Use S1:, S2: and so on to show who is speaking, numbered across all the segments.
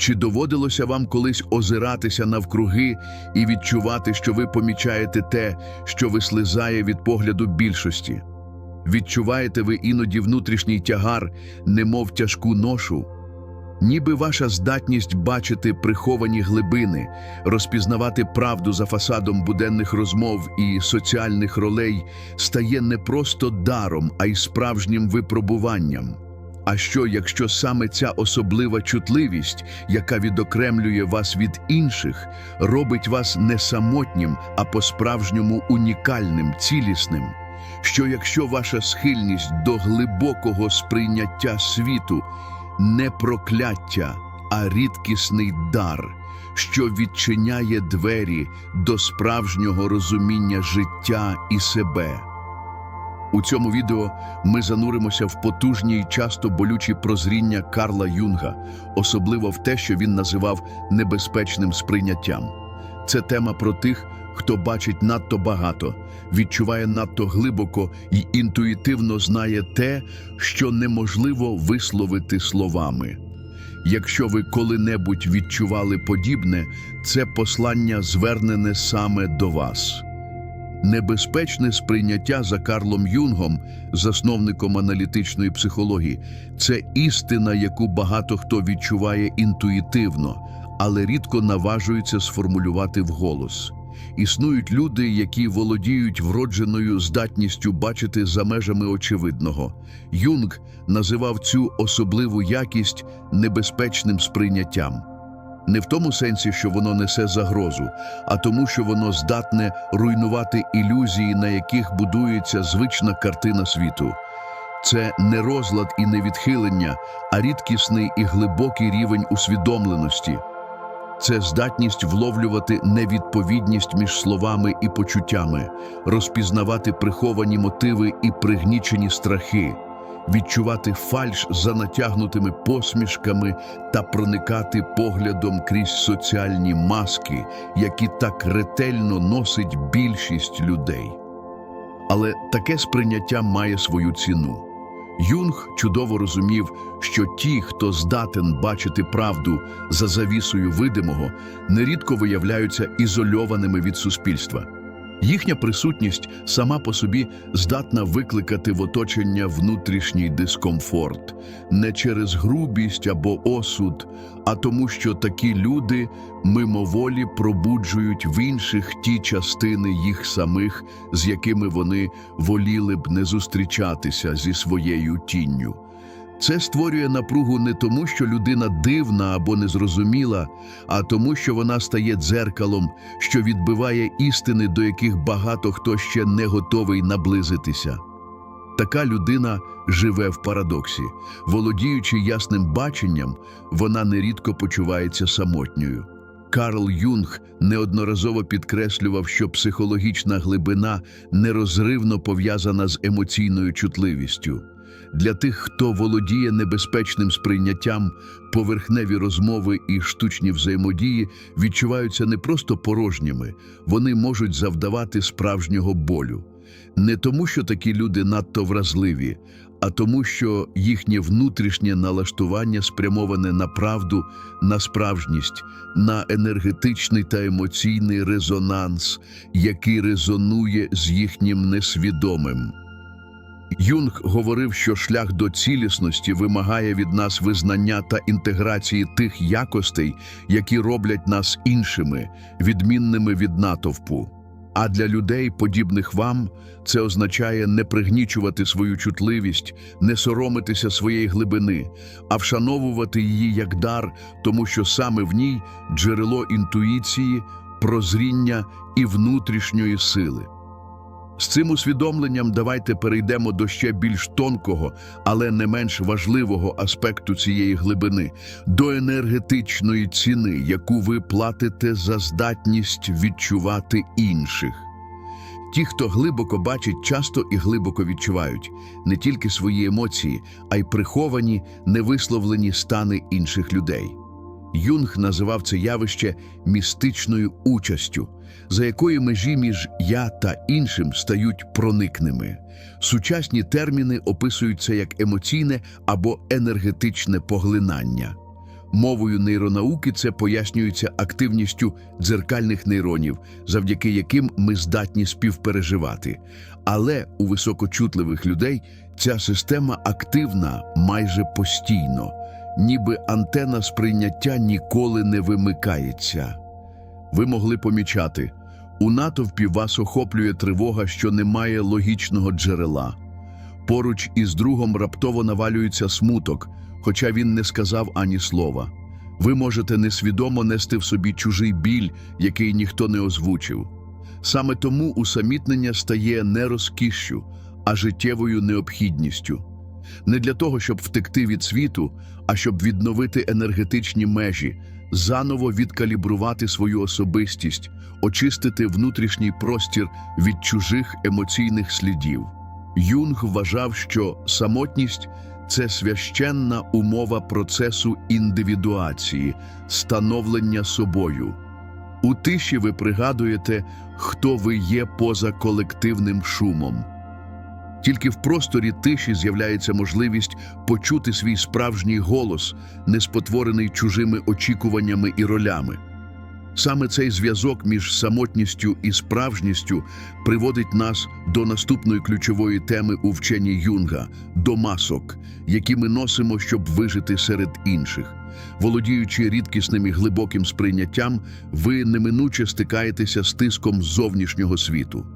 S1: Чи доводилося вам колись озиратися навкруги і відчувати, що ви помічаєте те, що вислизає від погляду більшості? Відчуваєте ви іноді внутрішній тягар, немов тяжку ношу? Ніби ваша здатність бачити приховані глибини, розпізнавати правду за фасадом буденних розмов і соціальних ролей стає не просто даром, а й справжнім випробуванням. А що, якщо саме ця особлива чутливість, яка відокремлює вас від інших, робить вас не самотнім, а по-справжньому унікальним, цілісним? Що якщо ваша схильність до глибокого сприйняття світу не прокляття, а рідкісний дар, що відчиняє двері до справжнього розуміння життя і себе? У цьому відео ми зануримося в потужні й часто болючі прозріння Карла Юнга, особливо в те, що він називав небезпечним сприйняттям. Це тема про тих, хто бачить надто багато, відчуває надто глибоко і інтуїтивно знає те, що неможливо висловити словами. Якщо ви коли-небудь відчували подібне, це послання звернене саме до вас. Небезпечне сприйняття за Карлом Юнгом, засновником аналітичної психології, це істина, яку багато хто відчуває інтуїтивно, але рідко наважується сформулювати вголос. Існують люди, які володіють вродженою здатністю бачити за межами очевидного. Юнг називав цю особливу якість небезпечним сприйняттям. Не в тому сенсі, що воно несе загрозу, а тому, що воно здатне руйнувати ілюзії, на яких будується звична картина світу. Це не розлад і не відхилення, а рідкісний і глибокий рівень усвідомленості. Це здатність вловлювати невідповідність між словами і почуттями, розпізнавати приховані мотиви і пригнічені страхи, відчувати фальш за натягнутими посмішками та проникати поглядом крізь соціальні маски, які так ретельно носить більшість людей. Але таке сприйняття має свою ціну. Юнг чудово розумів, що ті, хто здатен бачити правду за завісою видимого, нерідко виявляються ізольованими від суспільства. Їхня присутність сама по собі здатна викликати в оточення внутрішній дискомфорт не через грубість або осуд, а тому, що такі люди мимоволі пробуджують в інших ті частини їх самих, з якими вони воліли б не зустрічатися зі своєю тінню. Це створює напругу не тому, що людина дивна або незрозуміла, а тому, що вона стає дзеркалом, що відбиває істини, до яких багато хто ще не готовий наблизитися. Така людина живе в парадоксі. Володіючи ясним баченням, вона нерідко почувається самотньою. Карл Юнг неодноразово підкреслював, що психологічна глибина нерозривно пов'язана з емоційною чутливістю. Для тих, хто володіє небезпечним сприйняттям, поверхневі розмови і штучні взаємодії відчуваються не просто порожніми, вони можуть завдавати справжнього болю. Не тому, що такі люди надто вразливі, а тому, що їхнє внутрішнє налаштування спрямоване на правду, на справжність, на енергетичний та емоційний резонанс, який резонує з їхнім несвідомим. Юнг говорив, що шлях до цілісності вимагає від нас визнання та інтеграції тих якостей, які роблять нас іншими, відмінними від натовпу. А для людей, подібних вам, це означає не пригнічувати свою чутливість, не соромитися своєї глибини, а вшановувати її як дар, тому що саме в ній джерело інтуїції, прозріння і внутрішньої сили. З цим усвідомленням давайте перейдемо до ще більш тонкого, але не менш важливого аспекту цієї глибини до енергетичної ціни, яку ви платите за здатність відчувати інших. Ті, хто глибоко бачить, часто і глибоко відчувають не тільки свої емоції, а й приховані, невисловлені стани інших людей. Юнг називав це явище містичною участю, за якої межі між я та іншим стають проникними. Сучасні терміни описують це як емоційне або енергетичне поглинання. Мовою нейронауки це пояснюється активністю дзеркальних нейронів, завдяки яким ми здатні співпереживати. Але у високочутливих людей ця система активна майже постійно, ніби антена сприйняття ніколи не вимикається. Ви могли помічати, у натовпі вас охоплює тривога, що не має логічного джерела. Поруч із другом раптово навалюється смуток, хоча він не сказав ані слова. Ви можете несвідомо нести в собі чужий біль, який ніхто не озвучив. Саме тому усамітнення стає не розкішшю, а життєвою необхідністю. Не для того, щоб втекти від світу, а щоб відновити енергетичні межі, заново відкалібрувати свою особистість, очистити внутрішній простір від чужих емоційних слідів. Юнг вважав, що самотність це священна умова процесу індивідуації, становлення собою. У тиші ви пригадуєте, хто ви є поза колективним шумом. Тільки в просторі тиші з'являється можливість почути свій справжній голос, не спотворений чужими очікуваннями і ролями. Саме цей зв'язок між самотністю і справжністю приводить нас до наступної ключової теми у вченні Юнга до масок, які ми носимо, щоб вижити серед інших. Володіючи рідкісним і глибоким сприйняттям, ви неминуче стикаєтеся з тиском зовнішнього світу.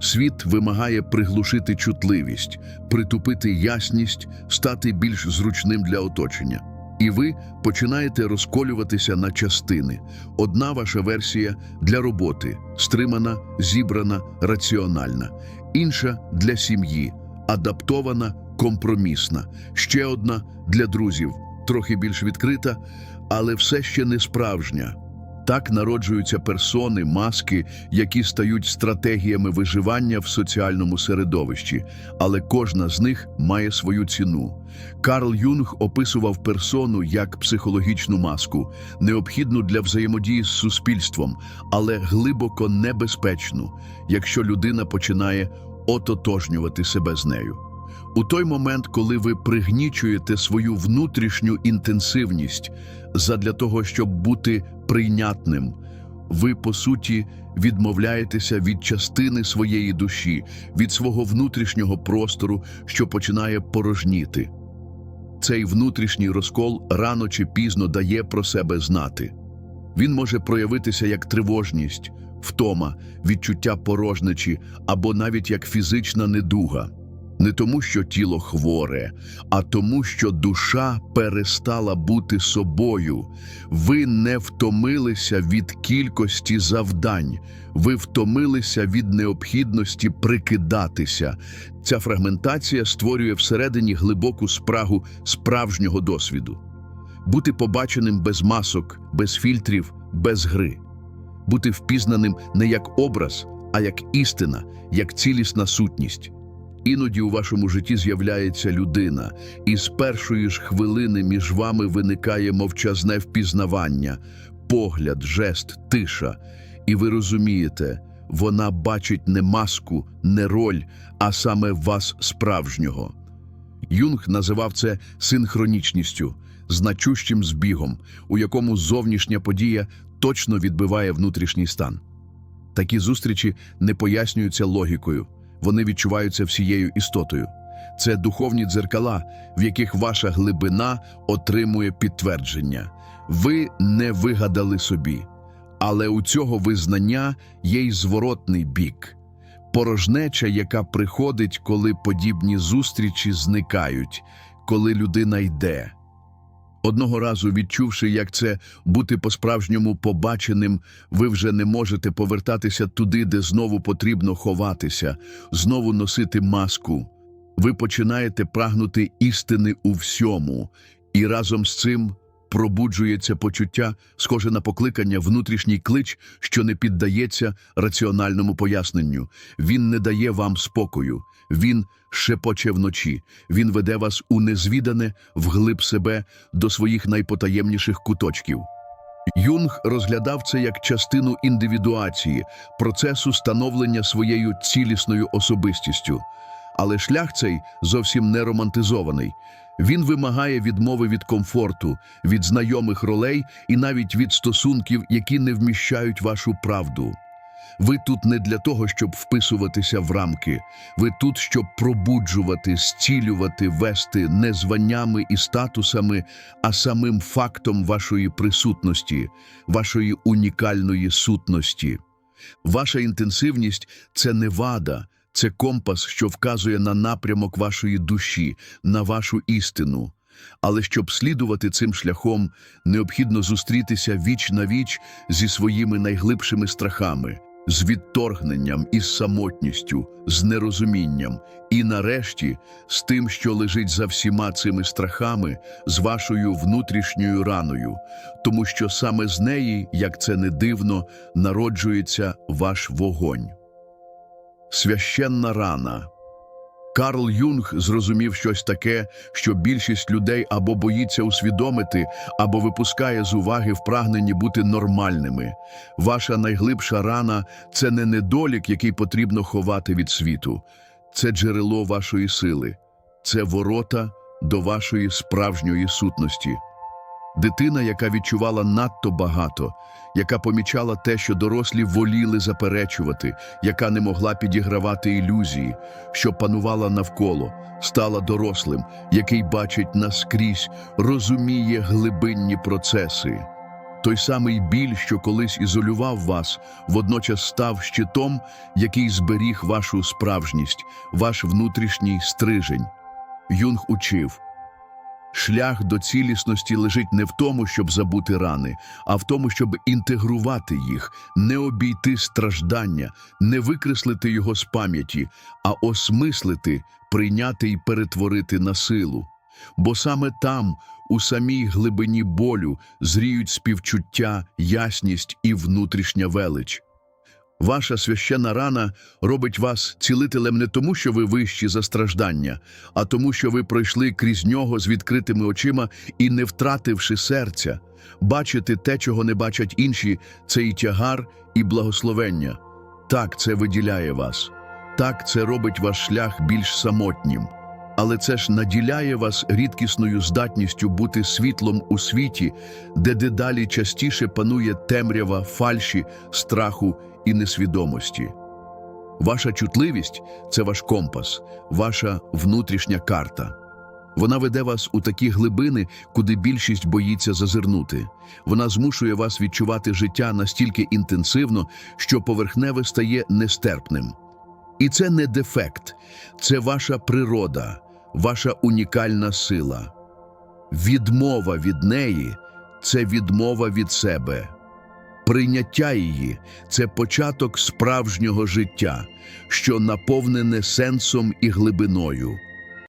S1: Світ вимагає приглушити чутливість, притупити ясність, стати більш зручним для оточення. І ви починаєте розколюватися на частини. Одна ваша версія для роботи стримана, зібрана, раціональна, інша для сім'ї, адаптована, компромісна, ще одна для друзів, трохи більш відкрита, але все ще не справжня. Так народжуються персони, маски, які стають стратегіями виживання в соціальному середовищі, але кожна з них має свою ціну. Карл Юнг описував персону як психологічну маску, необхідну для взаємодії з суспільством, але глибоко небезпечну, якщо людина починає ототожнювати себе з нею. У той момент, коли ви пригнічуєте свою внутрішню інтенсивність задля того, щоб бути прийнятним, ви, по суті, відмовляєтеся від частини своєї душі, від свого внутрішнього простору, що починає порожніти. Цей внутрішній розкол рано чи пізно дає про себе знати. Він може проявитися як тривожність, втома, відчуття порожнечі або навіть як фізична недуга. Не тому, що тіло хворе, а тому, що душа перестала бути собою. Ви не втомилися від кількості завдань, ви втомилися від необхідності прикидатися. Ця фрагментація створює всередині глибоку спрагу справжнього досвіду. Бути побаченим без масок, без фільтрів, без гри. Бути впізнаним не як образ, а як істина, як цілісна сутність. Іноді у вашому житті з'являється людина, і з першої ж хвилини між вами виникає мовчазне впізнавання, погляд, жест, тиша. І ви розумієте, вона бачить не маску, не роль, а саме вас справжнього. Юнг називав це синхронічністю, значущим збігом, у якому зовнішня подія точно відбиває внутрішній стан. Такі зустрічі не пояснюються логікою вони відчуваються всією істотою. Це духовні дзеркала, в яких ваша глибина отримує підтвердження. Ви не вигадали собі, але у цього визнання є й зворотний бік. Порожнеча, яка приходить, коли подібні зустрічі зникають, коли людина йде. Одного разу, відчувши, як це бути по-справжньому побаченим, ви вже не можете повертатися туди, де знову потрібно ховатися, знову носити маску. Ви починаєте прагнути істини у всьому, і разом з цим пробуджується почуття, схоже на покликання, внутрішній клич, що не піддається раціональному поясненню. Він не дає вам спокою, він шепоче вночі, він веде вас у незвідане, вглиб себе до своїх найпотаємніших куточків. Юнг розглядав це як частину індивідуації, процесу становлення своєю цілісною особистістю. Але шлях цей зовсім не романтизований. Він вимагає відмови від комфорту, від знайомих ролей і навіть від стосунків, які не вміщають вашу правду. Ви тут не для того, щоб вписуватися в рамки. Ви тут, щоб пробуджувати, зцілювати, вести не званнями і статусами, а самим фактом вашої присутності, вашої унікальної сутності. Ваша інтенсивність це не вада, це компас, що вказує на напрямок вашої душі, на вашу істину. Але щоб слідувати цим шляхом, необхідно зустрітися віч на віч зі своїми найглибшими страхами, з відторгненням із самотністю, з нерозумінням і, нарешті, з тим, що лежить за всіма цими страхами, з вашою внутрішньою раною, тому що саме з неї, як це не дивно, народжується ваш вогонь. Священна рана. Карл Юнг зрозумів щось таке, що більшість людей або боїться усвідомити, або випускає з уваги в прагненні бути нормальними. Ваша найглибша рана це не недолік, який потрібно ховати від світу, це джерело вашої сили, це ворота до вашої справжньої сутності. Дитина, яка відчувала надто багато, яка помічала те, що дорослі воліли заперечувати, яка не могла підігравати ілюзії, що панувала навколо, стала дорослим, який бачить наскрізь, розуміє глибинні процеси. Той самий біль, що колись ізолював вас, водночас став щитом, який зберіг вашу справжність, ваш внутрішній стрижень. Юнг учив. Шлях до цілісності лежить не в тому, щоб забути рани, а в тому, щоб інтегрувати їх, не обійти страждання, не викреслити його з пам'яті, а осмислити, прийняти і перетворити на силу. Бо саме там, у самій глибині болю, зріють співчуття, ясність і внутрішня велич. Ваша священна рана робить вас цілителем не тому, що ви вищі за страждання, а тому, що ви пройшли крізь нього з відкритими очима і, не втративши серця, бачити те, чого не бачать інші, це і тягар, і благословення. Так це виділяє вас. Так це робить ваш шлях більш самотнім. Але це ж наділяє вас рідкісною здатністю бути світлом у світі, де дедалі частіше панує темрява фальші, страху і несвідомості. Ваша чутливість це ваш компас, ваша внутрішня карта. Вона веде вас у такі глибини, куди більшість боїться зазирнути. Вона змушує вас відчувати життя настільки інтенсивно, що поверхневе стає нестерпним. І це не дефект, це ваша природа, ваша унікальна сила. Відмова від неї це відмова від себе. Прийняття її це початок справжнього життя, що наповнене сенсом і глибиною.